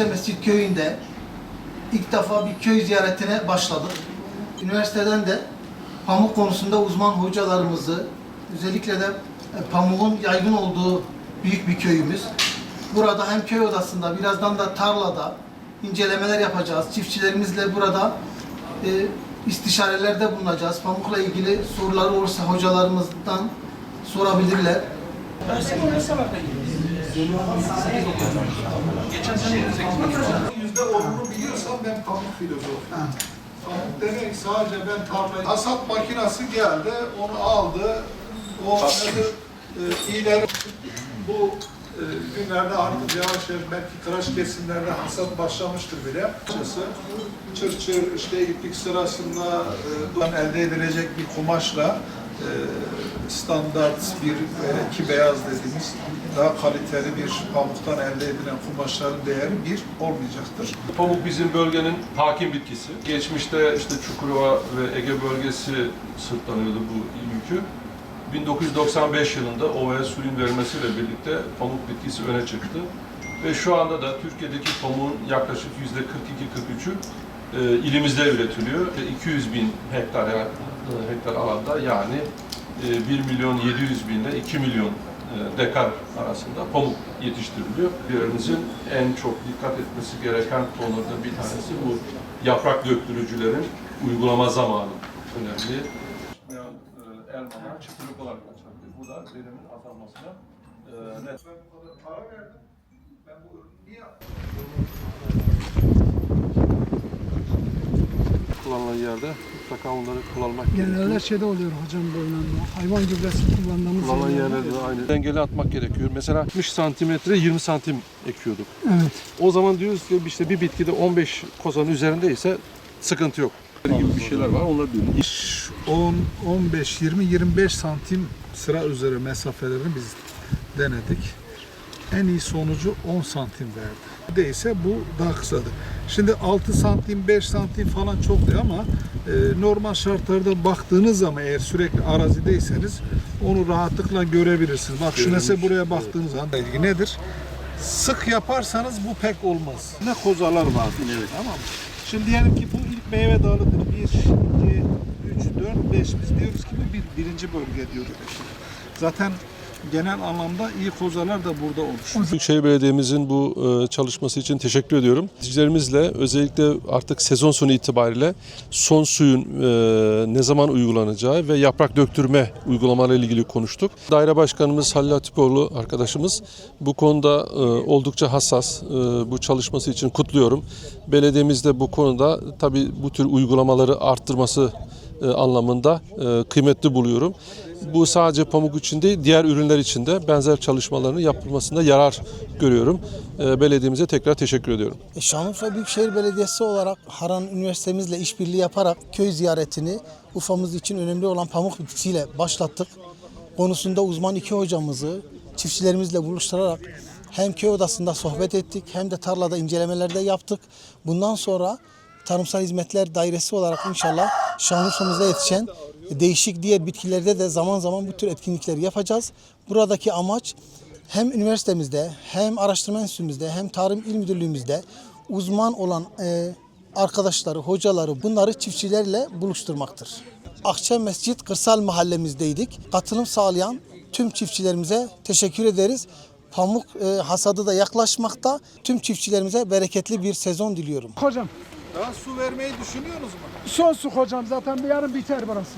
Akça Mescid köyünde ilk defa bir köy ziyaretine başladık. Üniversiteden de pamuk konusunda uzman hocalarımızı, özellikle de e, pamuğun yaygın olduğu büyük bir köyümüz. Burada hem köy odasında, birazdan da tarlada incelemeler yapacağız. Çiftçilerimizle burada e, istişarelerde bulunacağız. Pamukla ilgili soruları olursa hocalarımızdan sorabilirler. Yüzde onunu biliyorsam ben pamuk filozofu. Pamuk demek sadece ben tarla... Hasat makinesi geldi, onu aldı. O nedir, e, iğneleri... Bu e, günlerde artık yavaş yavaş belki tıraş kesimlerde hasat başlamıştır bile. Açıkçası çır çır işte iplik sırasında e, elde edilecek bir kumaşla e, standart bir e, iki beyaz dediğimiz daha kaliteli bir pamuktan elde edilen kumaşların değeri bir olmayacaktır. Pamuk bizim bölgenin hakim bitkisi. Geçmişte işte Çukurova ve Ege bölgesi sırtlanıyordu bu yükü. 1995 yılında ovaya suyun verilmesiyle birlikte pamuk bitkisi öne çıktı. Ve şu anda da Türkiye'deki pamuğun yaklaşık %42-43'ü e, ilimizde üretiliyor. E, 200 bin hektar e, hektar alanda yani e, 1 milyon 700 bin ile 2 milyon e, dekar arasında pamuk yetiştiriliyor. Birimizin en çok dikkat etmesi gereken konulardan bir tanesi bu yaprak döktürücülerin uygulama zamanı önemli. E, elmalar çıtırlık olarak açabilir. Bu da verimin azalmasına e, net. Para verdim. Ben bu ürünü niye kullanılan yerde mutlaka onları kullanmak Genelde şeyde oluyor hocam bu oynanma. Hayvan gübresi kullandığımız Kullanılan yerlerde. de aynı. Dengeli atmak gerekiyor. Mesela 60 santimetre 20 santim ekiyorduk. Evet. O zaman diyoruz ki işte bir bitkide 15 kozanın üzerindeyse sıkıntı yok. gibi bir şeyler var. Onlar diyor. 10, 15, 20, 25 santim sıra üzeri mesafelerini biz denedik. En iyi sonucu 10 santim verdi. Değilse bu daha kısadı. Şimdi 6 santim, 5 santim falan çok değil ama e, normal şartlarda baktığınız zaman eğer sürekli arazideyseniz onu rahatlıkla görebilirsiniz. Bak şu mesela buraya baktığınız zaman ilgi nedir? Sık yaparsanız bu pek olmaz. Ne kozalar var. Tamam mı? Şimdi diyelim ki bu ilk meyve dalıdır. 1, 2, 3, 4, 5 biz diyoruz ki bu bir, birinci bölge diyoruz. Zaten genel anlamda iyi kozalar da burada oluşuyor. Büyükşehir Belediye'mizin bu e, çalışması için teşekkür ediyorum. Üreticilerimizle özellikle artık sezon sonu itibariyle son suyun e, ne zaman uygulanacağı ve yaprak döktürme uygulamalarıyla ilgili konuştuk. Daire Başkanımız Halil Hatipoğlu arkadaşımız bu konuda e, oldukça hassas. Bu çalışması için kutluyorum. Belediyemiz de bu konuda tabii bu tür uygulamaları arttırması anlamında e, kıymetli buluyorum. Bu sadece pamuk için değil, diğer ürünler için de benzer çalışmaların yapılmasında yarar görüyorum. E, Belediyemize tekrar teşekkür ediyorum. E, Şanlıurfa Büyükşehir Belediyesi olarak Haran Üniversitemizle işbirliği yaparak köy ziyaretini Ufamız için önemli olan pamuk bitkisiyle başlattık. Konusunda uzman iki hocamızı çiftçilerimizle buluşturarak hem köy odasında sohbet ettik hem de tarlada incelemelerde yaptık. Bundan sonra Tarımsal Hizmetler Dairesi olarak inşallah Şanlıurfa'mızda yetişen değişik diğer bitkilerde de zaman zaman bu tür etkinlikleri yapacağız. Buradaki amaç hem üniversitemizde hem araştırma enstitümüzde hem tarım il müdürlüğümüzde uzman olan e, arkadaşları, hocaları bunları çiftçilerle buluşturmaktır. Akça Mescit Kırsal Mahallemizdeydik. Katılım sağlayan tüm çiftçilerimize teşekkür ederiz. Pamuk e, hasadı da yaklaşmakta. Tüm çiftçilerimize bereketli bir sezon diliyorum. Hocam Daha su vermeyi düşünüyorsunuz mu? son su hocam zaten yarın biter burası.